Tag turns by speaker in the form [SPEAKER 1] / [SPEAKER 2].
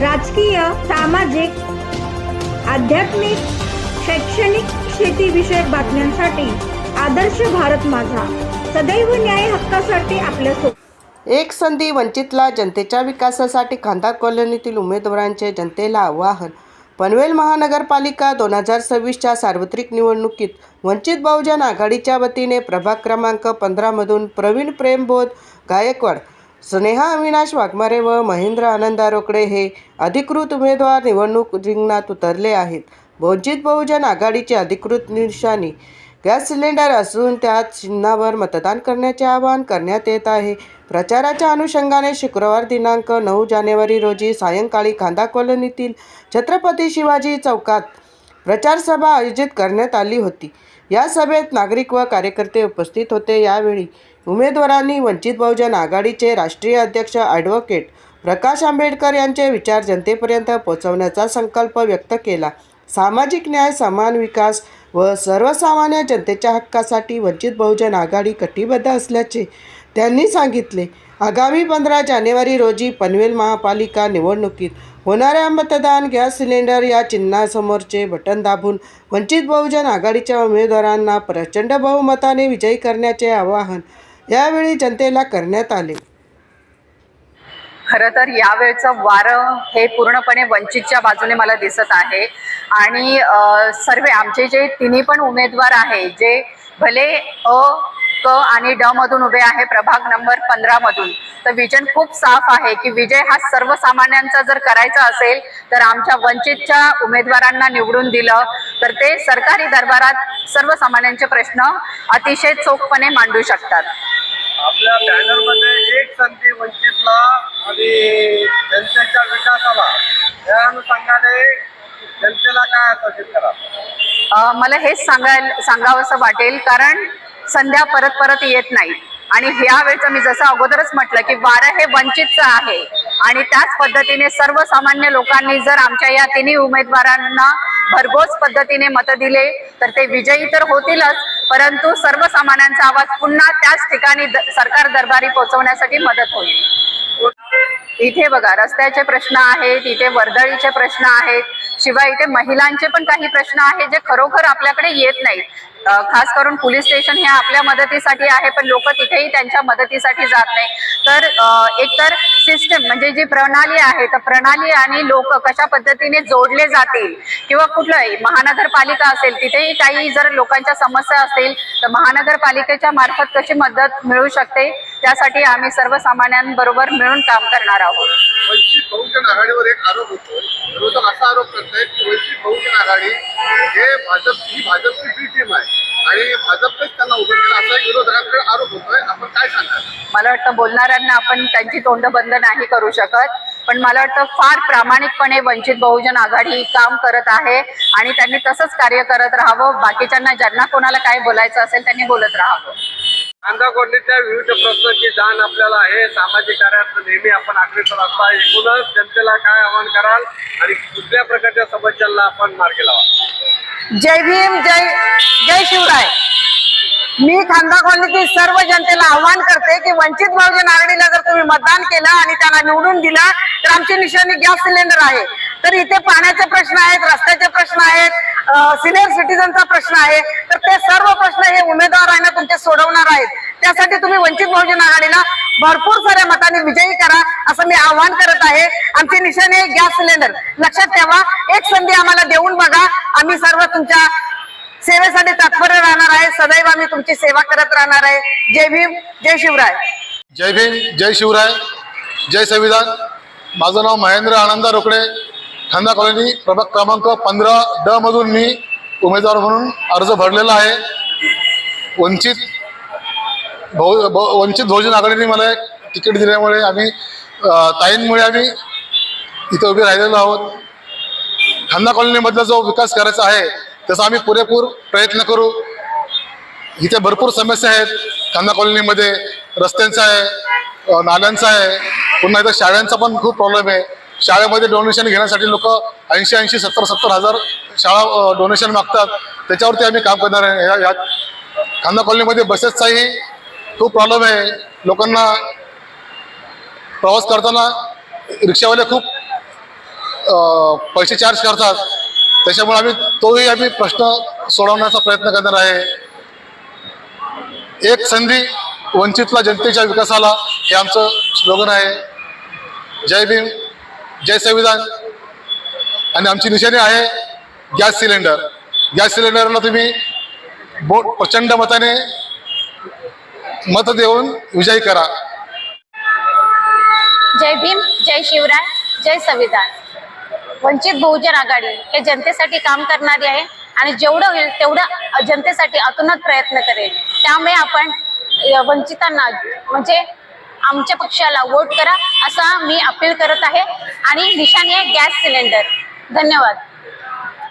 [SPEAKER 1] राजकीय सामाजिक आध्यात्मिक शैक्षणिक शेतीविषयक बातम्यांसाठी आदर्श भारत माझा. सदैव न्याय हक्कासाठी आपल्यासोबत
[SPEAKER 2] एक संधी वंचितला जनतेच्या विकासासाठी खांदा कॉलनीतील उमेदवारांचे जनतेला आवाहन. पनवेल महानगरपालिका दोन हजार सव्वीसच्या सार्वत्रिक निवडणुकीत वंचित बहुजन आघाडीच्या वतीने प्रभाग क्रमांक पंधरामधून प्रवीण प्रेमबोध गायकवाड स्नेहा अविनाश वाघमारे व महेंद्र आनंदा रोकडे हे अधिकृत उमेदवार निवडणूक रिंगणात उतरले आहेत. वंचित बहुजन आघाडीची अधिकृत निशाणी गॅस सिलेंडर असून त्यात चिन्हावर मतदान करण्याचे आवाहन करण्यात येत आहे. प्रचाराच्या अनुषंगाने शुक्रवार दिनांक नऊ जानेवारी रोजी सायंकाळी खांदा कॉलनीतील छत्रपती शिवाजी चौकात प्रचारसभा आयोजित करण्यात आली होती. या सभेत नागरिक व कार्यकर्ते उपस्थित होते. यावेळी उमेदवारांनी वंचित बहुजन आघाडीचे राष्ट्रीय अध्यक्ष ॲडव्होकेट प्रकाश आंबेडकर यांचे विचार जनतेपर्यंत पोहोचवण्याचा संकल्प व्यक्त केला. सामाजिक न्याय समान विकास व सर्वसामान्य जनतेच्या हक्कासाठी वंचित बहुजन आघाडी कटिबद्ध असल्याचे त्यांनी सांगितले. आगामी पंधरा जानेवारी रोजी पनवेल महापालिका निवडणुकीत होणाऱ्या मतदान गॅस सिलेंडर या चिन्हासमोरचे बटन दाबून वंचित बहुजन आघाडीच्या उमेदवारांना प्रचंड बहुमताने विजयी करण्याचे आवाहन यावेळी जनतेला करण्यात आले.
[SPEAKER 3] खरं तर यावेळचं वारं हे पूर्णपणे वंचितच्या बाजूने मला दिसत आहे. आणि सर्व आमचे जे तिन्ही पण उमेदवार आहे जे भले अ क आणि ड मधून उभे आहे प्रभाग नंबर पंधरा मधून. तर विजन खूप साफ आहे की विजय हा सर्वसामान्यांचा जर करायचा असेल तर आमच्या वंचितच्या उमेदवारांना निवडून दिलं. तर ते सरकारी दरबारात सर्वसामान्यांचे प्रश्न अतिशय चोखपणे मांडू शकतात.
[SPEAKER 4] आपल्या बॅनरमध्ये एक संधी वंचितला आणि जनतेच्या विकासाला. या अनुषंगाने जनतेला काय
[SPEAKER 3] मला हेच सांगायला सांगावंसं वाटेल कारण संध्या परत परत येत नाही. आणि ह्या वेळचं मी जसं अगोदरच म्हटलं की वारं हे वंचितचं आहे. आणि त्याच पद्धतीने सर्वसामान्य लोकांनी जर आमच्या या तिन्ही उमेदवारांना भरघोस पद्धतीने मतं दिले तर ते विजयी तर होतीलच परंतु सर्वसामान्यांचा आवाज पुन्हा त्याच ठिकाणी सरकार दरबारी पोहोचवण्यासाठी मदत होईल. इथे बघा रस्त्याचे प्रश्न आहेत इथे वर्दळीचे प्रश्न आहेत शिवाय इथे महिलांचे पण काही प्रश्न आहेत जे खरोखर आपल्याकडे येत नाहीत. खास करून पोलीस स्टेशन हे आपल्या मदतीसाठी आहे पण लोक तिथेही त्यांच्या मदतीसाठी जात नाही तर एकतर सिस्टम म्हणजे जी प्रणाली आहे तर प्रणाली आणि लोक कशा पद्धतीने जोडले जातील किंवा कुठलंही महानगरपालिका असेल तिथेही काही जर लोकांच्या समस्या असतील तर महानगरपालिकेच्या मार्फत कशी मदत मिळू शकते? त्यासाठी आम्ही सर्वसामान्यांबरोबर मिळून काम करणार आहोत.
[SPEAKER 4] वंचित बहुजन आघाडीवर एक आरोप होतो विरोधक असा आरोप करतायत की वंचित बहुजन आघाडी हे भाजप ही भाजपची बी टीम आहे. आणि भाजपनेच त्यांना उभं केलं असा विरोधकांकडे आरोप होतोय. आपण काय सांगाल
[SPEAKER 3] मला वाटतं बोलणाऱ्यांना आपण त्यांची तोंड बंद नाही करू शकत. पण मला वाटतं फार प्रामाणिकपणे वंचित बहुजन आघाडी काम करत आहे आणि त्यांनी तसंच कार्य करत राहावं. बाकीच्यांना ज्यांना कोणाला काय बोलायचं असेल त्यांनी बोलत राहावं.
[SPEAKER 4] कांदा कोंडीतल्या विविध प्रश्नांची जाण आपल्याला आहे. सामाजिक कार्यात नेहमी आपण अग्रेसर असता. एकूणच जनतेला काय आवाहन कराल आणि कुठल्या प्रकारच्या समस्यांना आपण मार्गी लावा?
[SPEAKER 5] जय भीम जय जय शिवराय. मी खांदा कॉलनीतील सर्व जनतेला आव्हान करते की वंचित बहुजन आघाडीला जर तुम्ही मतदान केलं आणि त्यांना निवडून दिला तर आमची निशाणी गॅस सिलेंडर आहे. तर इथे पाण्याचे प्रश्न आहेत रस्त्याचे प्रश्न सिनियर सिटीजनचा प्रश्न आहे. तर ते सर्व प्रश्न हे उमेदवार आहे ना तुमचे सोडवणार आहेत. त्यासाठी तुम्ही वंचित बहुजन आघाडीला भरपूर साऱ्या मताने विजयी करा असं मी आव्हान करत आहे. आमची निशाणी आहे गॅस सिलेंडर. लक्षात ठेवा एक संधी आम्हाला देऊन बघा. आम्ही सर्व तुमच्या सेवेसाठी तत्पर राहणार आहे. सदैव आम्ही तुमची सेवा करत राहणार आहे. जय भीम जय शिवराय.
[SPEAKER 6] जय भीम जय शिवराय जय संविधान. माझं नाव महेंद्र आनंद रोकडे. खांदा कॉलनी प्रभाग क्रमांक पंधरा ड मधून मी उमेदवार म्हणून अर्ज भरलेला आहे. वंचित बहु बहु- वंचित बहुजन आघाडीने मला एक तिकीट दिल्यामुळे आम्ही ताईंमुळे आम्ही इथं उभे राहिलेलो आहोत. खांदा कॉलनीमधला जो विकास करायचा आहे त्याचा आम्ही पुरेपूर प्रयत्न करू. इथे भरपूर समस्या आहेत. खांदा कॉलनीमध्ये रस्त्यांचा आहे नाल्यांचा आहे. पुन्हा इथं शाळांचा पण खूप प्रॉब्लेम आहे. शाळेमध्ये डोनेशन घेण्यासाठी लोक ऐंशी ऐंशी सत्तर सत्तर हजार शाळा डोनेशन मागतात. त्याच्यावरती आम्ही काम करणार आहे. या- या खांदा कॉलनीमध्ये बसेसचाही खूप प्रॉब्लेम आहे. लोकांना प्रवास करताना रिक्षावाले खूप पैसे चार्ज करतात. त्याच्यामुळे आम्ही तोही आम्ही प्रश्न सोडवण्याचा प्रयत्न करणार आहे. एक संधी वंचितला जनतेच्या विकासाला हे आमचं स्लोगन आहे. जय भीम. जय संविधान. आणि आमची निशाणी आहे गॅस सिलेंडर. गॅस सिलेंडरला तुम्ही बोट प्रचंड मताने मत देऊन विजयी करा.
[SPEAKER 7] जय भीम जय शिवराय जय संविधान. वंचित बहुजन आघाडी हे जनतेसाठी काम करणारी आहे आणि जेवढं होईल तेवढं जनतेसाठी अतोनात प्रयत्न करेल. त्यामुळे आपण वंचितांना म्हणजे आमच्या पक्षाला वोट करा असा मी अपील करत आहे. आणि निशाणी आहे गॅस सिलेंडर. धन्यवाद.